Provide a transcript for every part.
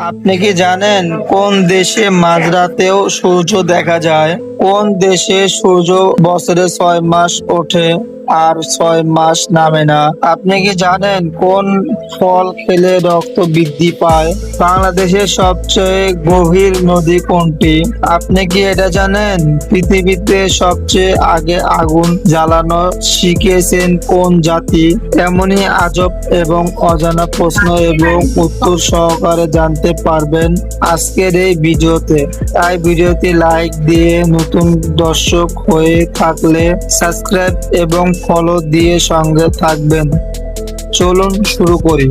আপনি কি জানেন কোন দেশে মাঝরাতেও সূর্য দেখা যায়? কোন দেশে সূর্য বছরে ছয় মাস ওঠে আর ছয় মাস নামে না? আপনি কি জানেন কোন ফল খেলে রক্ত বৃদ্ধি পায়? বাংলাদেশের সবচেয়ে গভীর নদী কোনটি? আপনি কি এটা জানেন? পৃথিবীতে সবচেয়ে আগে আগুন জ্বালানো শিখিয়েছেন কোন জাতি? এমনই আজব এবং অজানা প্রশ্ন এবং উত্তর সহকারে জানতে পারবেন আজকের এই ভিডিওতে। তাই ভিডিওতে লাইক দিয়ে নতুন দর্শক হয়ে থাকলে সাবস্ক্রাইব এবং ফলো দিয়ে সঙ্গে থাকবেন। চলুন শুরু করি।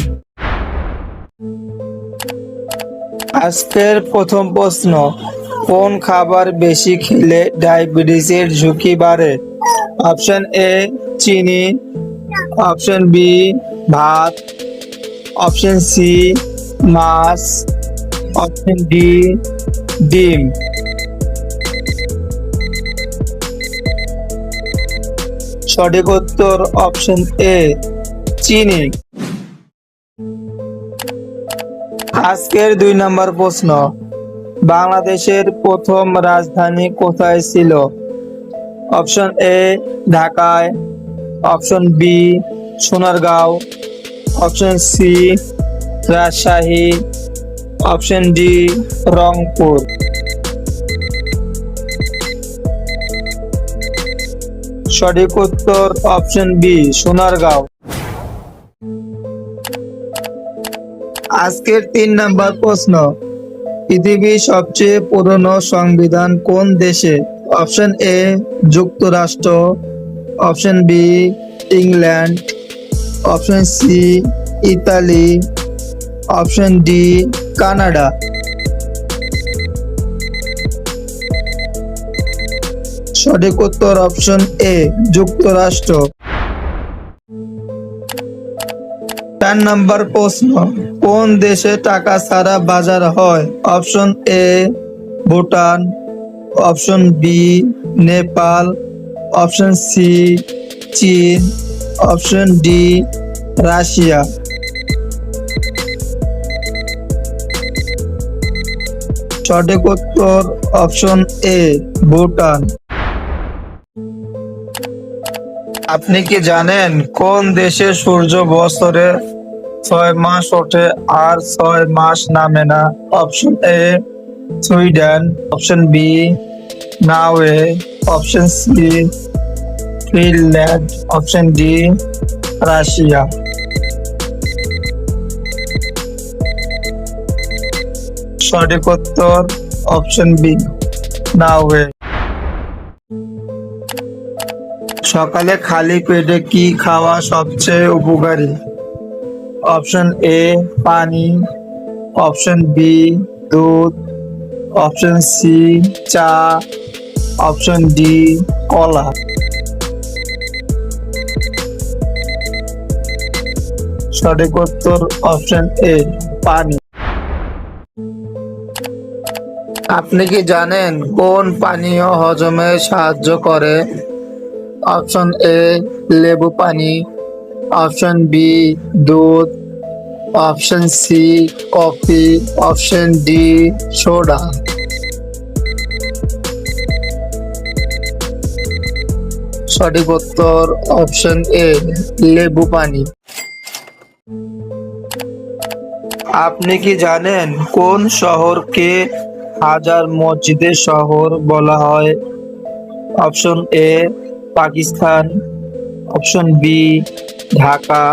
আজকের প্রথম প্রশ্ন, কোন খাবার বেশি খেলে ডায়াবেটিসের ঝুঁকি বাড়ে? অপশন এ চিনি। অপশন বি ভাত। অপশন সি মাছ। অপশন ডি ডিম। সঠিক উত্তর অপশন এ চিনি। আজকের দুই নম্বর প্রশ্ন, বাংলাদেশের প্রথম রাজধানী কোথায় ছিল? অপশন এ ঢাকায় option B Sonargaon option C Rajshahi option D Rangpur. সঠিক উত্তর অপশন বি সোনারগাঁও। আজকের তিন নাম্বার প্রশ্ন, পৃথিবীর সবচেয়ে পুরনো সংবিধান কোন দেশে? অপশন এ যুক্তরাষ্ট্র। Option B England. Option C Italy. Option D Canada. সঠিক উত্তর অপশন এ, যুক্তরাষ্ট্র। চার নম্বর প্রশ্ন, কোন দেশে টাকা ছাড়া বাজার হয়? Option A, Bhutan. Option B, Nepal. Option C, চীন। Option D, Russia. সঠিক উত্তর অপশন এ, ভুটান। আপনি কি জানেন কোন দেশে সূর্য বছরে ছয় মাস ওঠে আর ছয় মাস নামে না? Option A, Sweden. Option B, Norway. Option C, Finland. Option D, Russia. সঠিক উত্তর অপশন বি নরওয়ে সকালে খালি পেটে কি খাওয়া সবচেয়ে উপকারী? অপশন এ পানি। অপশন বি দুধ। অপশন সি চা। অপশন ডি কলা। সঠিক উত্তর অপশন এ পানি। আপনি কি জানেন কোন পানীয় হজমে সাহায্য করে? অপশন এ, লেবু পানি। অপশন বি, দুধ। Option C, coffee. Option D, soda. সঠিক উত্তর অপশন এ, লেবু পানি। আপনি কি জানেন কোন শহরকে হাজার মসজিদের শহর বলা হয়? Option A Pakistan option B Dhaka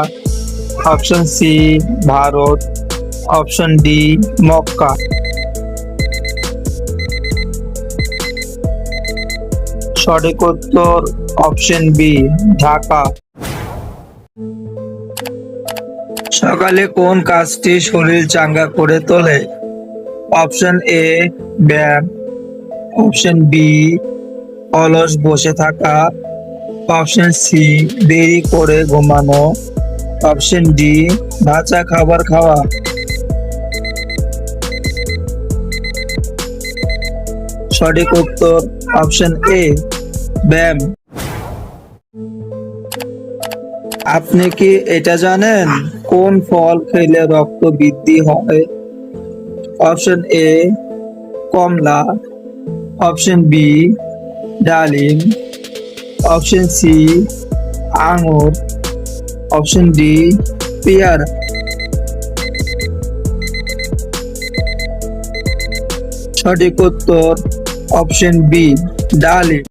option C Bharat option D Mecca. সঠিক উত্তর অপশন বি ঢাকা। সকালে কোন কাজটি শরীর চাঙ্গা করে তোলে? অপশন এ ব্যায়াম। অপশন বি অলস বসে থাকা। অপশন সি দেরি করে ঘুমানো অপশন ডি ভাজা খাবার খাওয়া। সঠিক উত্তর অপশন এ, ব্যায়াম। আপনি কি এটা জানেন কোন ফল খেলে রক্ত বৃদ্ধি হয়? অপশন এ, কমলা। অপশন বি, ডালিম। অপশন সি আঙুর অপশন ডি পেয়ারা সঠিক উত্তর অপশন বি ডালিম।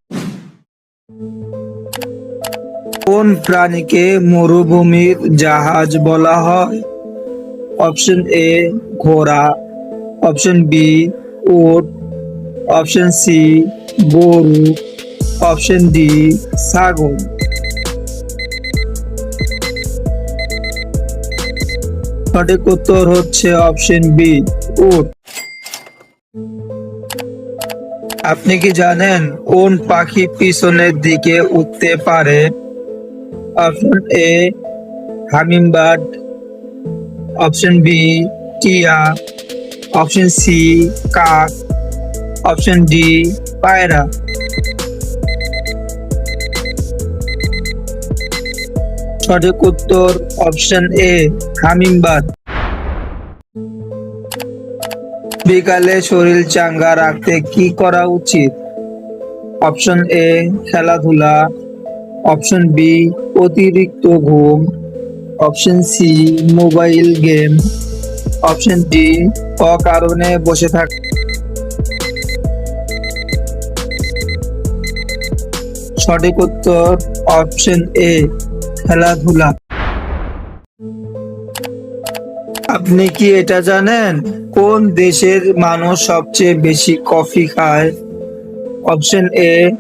কোন প্রাণীকে মরুভূমির জাহাজ বলা হয়? অপশন এ ঘোড়া। অপশন বি উট। অপশন সি গরু। অপশন ডি ছাগল সঠিক উত্তর হচ্ছে অপশন বি, উট। আপনি কি জানেন কোন পাখি পিছনের দিকে উঠতে পারে? Option A hummingbird option B, টিয়া। অপশন সি, কাক। অপশন ডি, পায়রা। সঠিক উত্তর অপশন এ হামিমবাদ। বিকালে শরীর চাঙ্গা রাখতে কি করা উচিত? অপশন এ খেলাধুলা। অপশন বি অতিরিক্ত ঘুম। Option C mobile game option D অকারণে বসে থাক। সঠিক উত্তর অপশন এ খেলাধুলা। আপনি কি এটা জানেন? কোন দেশের মানুষ সবচেয়ে বেশি কফি খায়? Option A,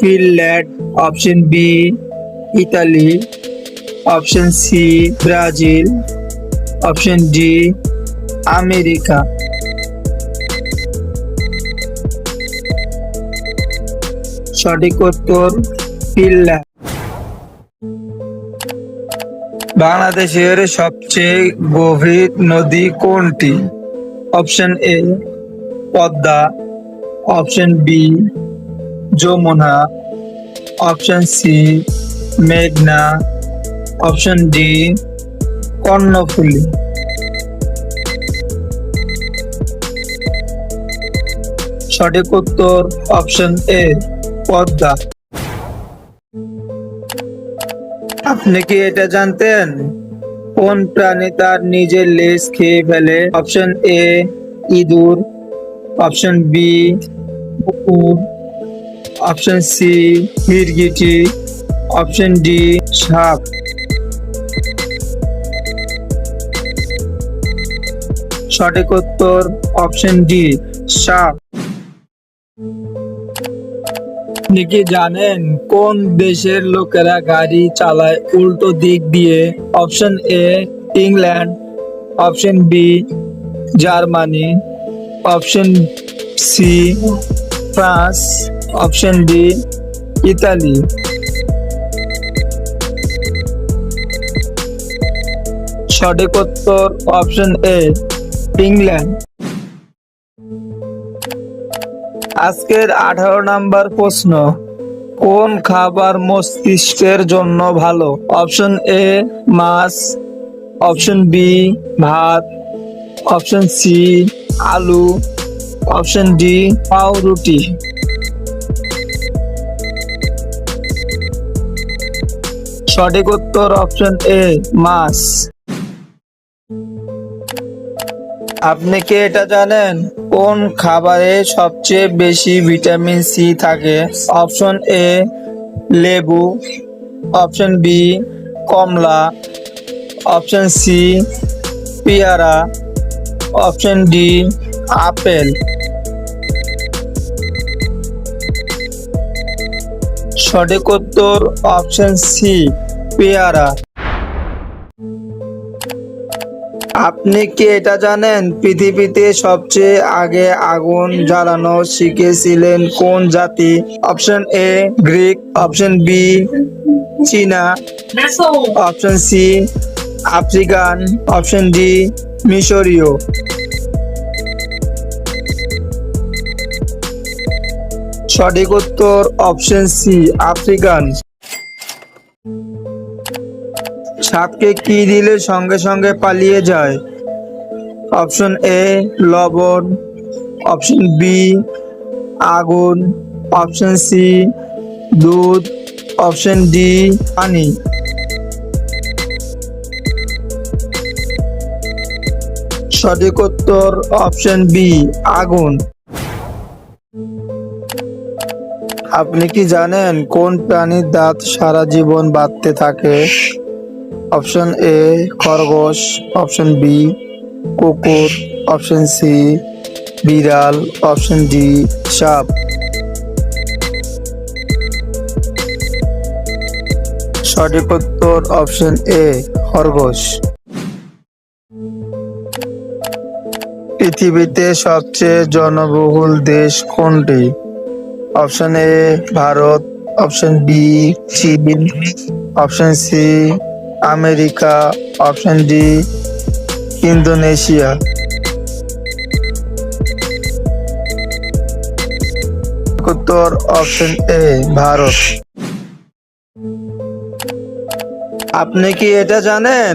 Finland. Option B, Italy. Option C, Brazil. Option D, America. সঠিক উত্তর, ফিনল্যান্ড। বাংলাদেশের সবচেয়ে গভীর নদী কোনটি? Option A, Padma. Option B, Jamuna. Option C, মেঘনা। Option D, Karnaphuli. সঠিক উত্তর অপশন এ, পদ্মা। আপনি কি এটা জানতেন? কোন প্রাণী তার নিজের লেজ খেয়ে ফেলে? অপশন এ, ইঁদুর। অপশন বি অপশন সি হিরগিটি অপশন ডি, সাপ। সঠিক উত্তর অপশন ডি, সাপ। আপনি কি জানেন কোন দেশের লোকেরা গাড়ি চালায় উল্টো দিক দিয়ে? Option A England. Option B Germany. Option C France. Option D Italy. সঠিক উত্তর অপশন এ ইংল্যান্ড। আজকের আঠারো নাম্বার প্রশ্ন, কোন খাবার মস্তিষ্কের জন্য ভালো? অপশন এ, মাছ। অপশন বি, ভাত। অপশন সি, আলু। অপশন ডি, পাউরুটি। সঠিক উত্তর অপশন এ, মাছ। আপনি কি এটা জানেন? কোন খাবারে সবচেয়ে বেশি ভিটামিন সি থাকে? অপশন এ, লেবু। অপশন বি, কমলা। অপশন সি, পেয়ারা। Option D, apple. সঠিক উত্তর অপশন সি, পেয়ারা। আপনি কি এটা জানেন? পৃথিবীতে সবচেয়ে আগে আগুন জ্বালানো শিখেছিলেন কোন জাতি? Option A, Greek. Option B, চীনা। Option C, African. Option D, মিশরীয়। সঠিক উত্তর অপশন সি, আফ্রিকান। সাপকে কি দিলে সঙ্গে সঙ্গে পালিয়ে যায়? অপশন এ, লবণ। অপশন বি, আগুন। অপশন সি, দুধ। অপশন ডি, পানি। সঠিক উত্তর অপশন বি, আগুন। আপনি কি জানেন কোন প্রাণীর দাঁত সারা জীবন বাঁধতে থাকে? অপশন এ খরগোশ, অপশন বি কুকুর, অপশন সি বিড়াল, অপশন ডি সাপ। সঠিক উত্তর অপশন এ খরগোশ। পৃথিবীতে সবচেয়ে জনবহুল দেশ কোনটি? Option A Bharat, option B চীন, option C America option D Indonesia. উত্তর অপশন এ ভারত। আপনি কি এটা জানেন?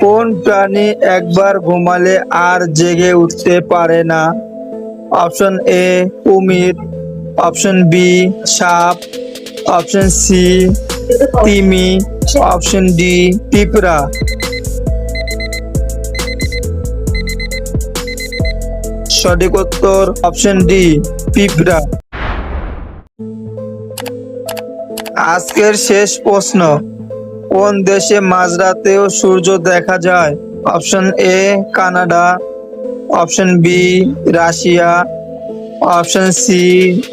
কোন প্রাণী একবার ঘুমালে আর জেগে উঠতে পারে না? অপশন এ কুমির। অপশন বি সাপ। অপশন সি, তিমি, অপশন ডি, পিঁপড়া। সঠিক উত্তর অপশন ডি, পিঁপড়া। আজকের শেষ প্রশ্ন, কোন দেশে মাঝরাতেও সূর্য দেখা যায়? Option A, Canada. Option B, Russia. Option C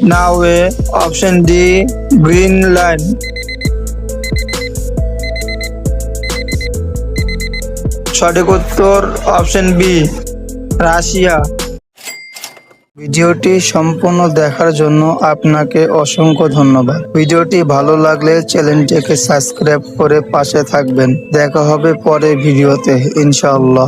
Norway option D Greenland সঠিক উত্তর অপশন বি রাশিয়া ভিডিওটি সম্পূর্ণ দেখার জন্য আপনাকে অসংখ্য ধন্যবাদ। ভিডিওটি ভালো লাগলে চ্যানেলটিকে সাবস্ক্রাইব করে পাশে থাকবেন। দেখা হবে পরে ভিডিওতে, ইনশাআল্লাহ।